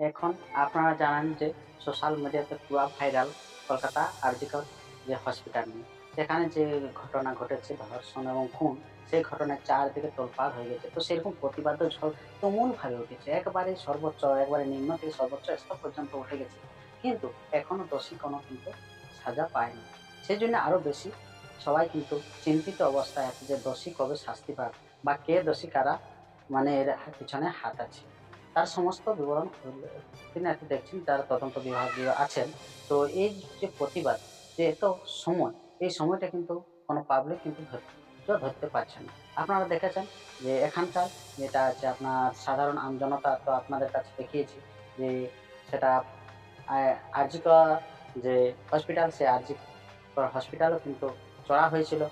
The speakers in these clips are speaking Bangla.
এখন আপনারা জানেন যে সোশ্যাল মিডিয়াতে পুরো ভাইরাল কলকাতা আরজিকর যে হসপিটাল নিয়ে। সেখানে যে ঘটনা ঘটেছে, ধর্ষণ এবং খুন, সেই ঘটনায় চারদিকে তোলপাড় হয়ে গেছে। তো সেরকম প্রতিবাদ তুমুলভাবে উঠেছে। একবারে সর্বোচ্চ, একবারে নিম্ন থেকে সর্বোচ্চ স্তর পর্যন্ত উঠে গেছে। কিন্তু এখনও দোষী কোনো কিন্তু সাজা পায়নি। সেই জন্য আরও বেশি সবাই কিন্তু চিন্তিত অবস্থায় আছে যে দোষী কবে শাস্তি পাবে বা কে দোষী, কারা মানে এর পিছনে হাত আছে। তার সমস্ত বিবরণ তিনি আর দেখছেন তার তদন্ত বিভাগীয় আছেন। তো এই যে প্রতিবাদ, যে এত সময়, এই সময়টা কিন্তু কোনো পাবলিক কিন্তু ধরতে ধরতে পারছে না। আপনারা দেখেছেন যে এখানকার যেটা আছে, আপনার সাধারণ আমজনতা তো আপনাদের কাছে দেখিয়েছি যে সেটা আর্জিকর যে হসপিটাল সে আর্জি হসপিটালও কিন্তু চড়া হয়েছিল।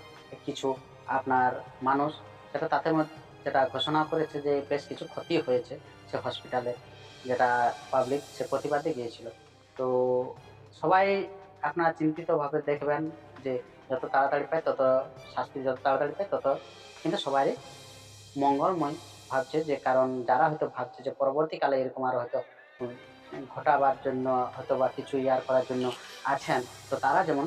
কিছু আপনার মানুষ, সেটা তাদের মধ্যে যেটা ঘোষণা করেছে যে বেশ কিছু ক্ষতি হয়েছে সে হসপিটালে যেটা পাবলিক সে প্রতিবাদে গিয়েছিল। তো সবাই আপনারা চিন্তিতভাবে দেখবেন যে যত তাড়াতাড়ি পায় তত শাস্তি যত তাড়াতাড়ি পায় তত কিন্তু সবাই মঙ্গলময় ভাবছে যে কারণ যারা হয়তো ভাবছে যে পরবর্তীকালে এরকম আরও হয়তো ঘটাবার জন্য হয়তো বা কিছু ইয়ার করার জন্য আছেন, তো তারা যেমন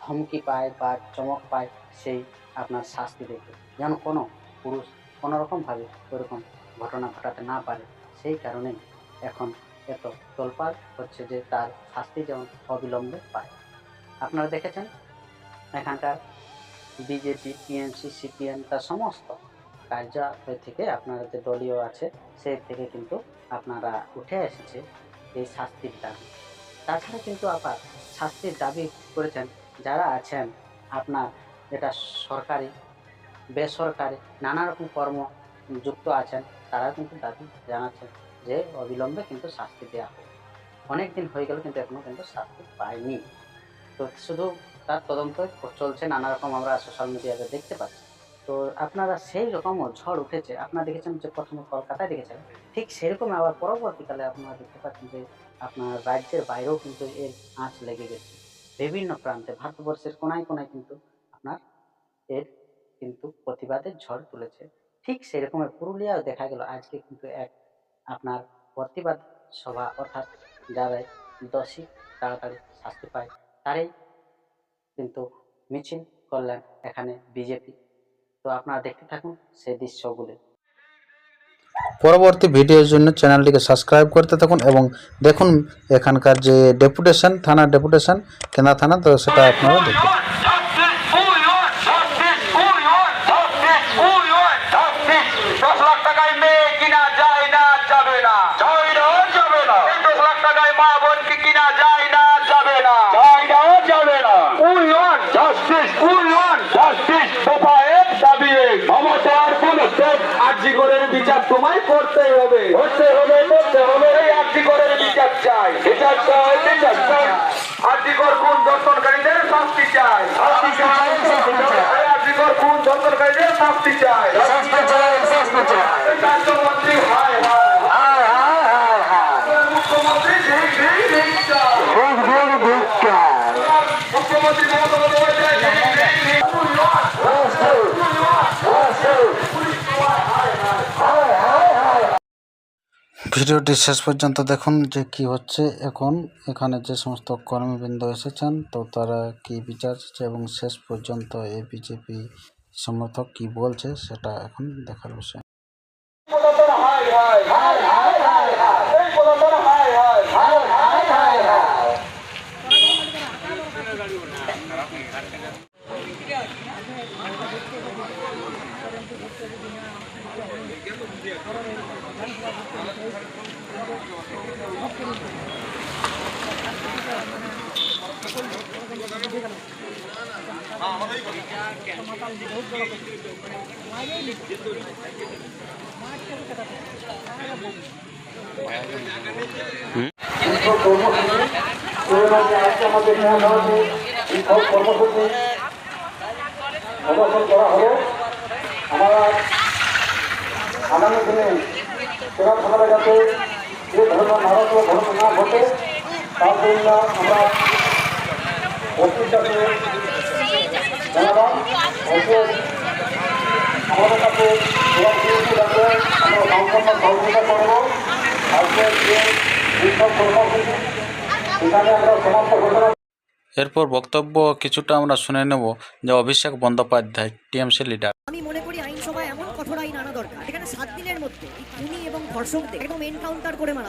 হুমকি পায় বা চমক পায়, সেই আপনার শাস্তি দেখে যেন কোনো পুরুষ কোনোরকমভাবে ওরকম ঘটনা ঘটাতে না পারে। সেই কারণেই এখন এত তোলপাড় হচ্ছে যে তার শাস্তি যেমন অবিলম্বে পায়। আপনারা দেখেছেন? এখানকার বিজেপি, টিএমসি, সিপিএম তার সমস্ত কার্যালয় থেকে আপনারা যে দলীয় আছে সেই থেকে কিন্তু আপনারা উঠে এসেছে এই শাস্তির দাবি। তাছাড়া কিন্তু আবার শাস্তির দাবি করেছেন যারা আছেন, আপনার যেটা সরকারি বেসরকারি নানা রকম কর্ম যুক্ত আছেন তারা কিন্তু দাবি জানাচ্ছেন যে অবিলম্বে কিন্তু শাস্তি দেওয়া হোক। অনেক দিন হয়ে গেল কিন্তু এখনও কিন্তু শাস্তি পায়নি তো শুধু তার তদন্ত চলছে, নানা রকম আমরা সোশ্যাল মিডিয়াতে দেখতে পাচ্ছি। তো আপনারা সেই রকম ঝড় উঠেছে, আপনারা দেখেছেন যে প্রথমে কলকাতায় দেখেছেন? ঠিক সেরকম আবার পরবর্তীকালে আপনারা দেখতে পাচ্ছেন যে আপনার রাজ্যের বাইরেও কিন্তু এর আঁচ লেগে গেছে। বিভিন্ন প্রান্তে, ভারতবর্ষের কোনায় কোনায় কিন্তু আপনার এর কিন্তু প্রতিবাদের ঝড় তুলেছে। ঠিক সেরকম পুরুলিয়াও দেখা গেল আজকে কিন্তু এক আপনার প্রতিবাদ সভা অর্থাৎ যারা দোষী তাড়াতাড়ি শাস্তি পায়। তারাই কিন্তু মিছিল করলেন এখানে বিজেপি। তো আপনারা দেখতে থাকুন সেই দৃশ্যগুলি। পরবর্তী ভিডিওর জন্য চ্যানেলটিকে সাবস্ক্রাইব করতে থাকুন এবং দেখুন এখানকার যে ডেপুটেশন, থানার ডেপুটেশন, কেনা থানা, তো সেটা আপনারা দেখুন মমতার পদক্ষেপ আর্জি করের বিচার তোমায় করতেই হবে। করতে হবে করতে হবে। এই আর্জি করের বিচার চাই। বিচার চাই বিচার চাই। আর্জি কর কোন দর্শনকারীদের শাস্তি চাই? শাস্তি চাই আর্জি কর কোন দর্শনকারীদের শাস্তি চাই? শাস্তি চাই শাস্তি চাই। রাষ্ট্রমন্ত্রী হায় হায় মুখ্যমন্ত্রী মমতা বন্দ্যোপাধ্যায় ভিডিওটি শেষ পর্যন্ত দেখুন যে কি হচ্ছে এখন। এখানে যে সমস্ত কর্মীবৃন্দ এসেছেন, তো তারা কি বিচার এবং শেষ পর্যন্ত এ বিজেপি সমর্থক কি বলছে সেটা এখন দেখার বিষয় পুরাতন হায় হায় হায় হায় হায় হায় এই পুরাতন হায় হায় হায় হায় হায় হায় শিক্ষক কর্মসূচি কর্মসূচি করা হলো আমরা আগামী দিনে সেরা সমাজে যাতে যে ধরনের নারকীয় ঘটনা না ঘটে, তার জন্য আমরা অফিসটাকে জানালাম। অফিস আমাদের কাছে আমরা সম্পূর্ণ সহযোগিতা করব। আজকে যে সব কর্মসূচি এখানে আমরা সমাপ্ত ঘোষণা এরপর বক্তব্য কিছুটা আমরা শুনে নেব যে অভিষেক বন্দ্যোপাধ্যায়, টিএমসি লিডার আমি মনে করি আইনসভায় এমন কঠোর আইন আনা দরকার এখানে সাত দিনের মধ্যে খুনি এবং ধর্ষকদের একদম এনকাউন্টার করে মারা।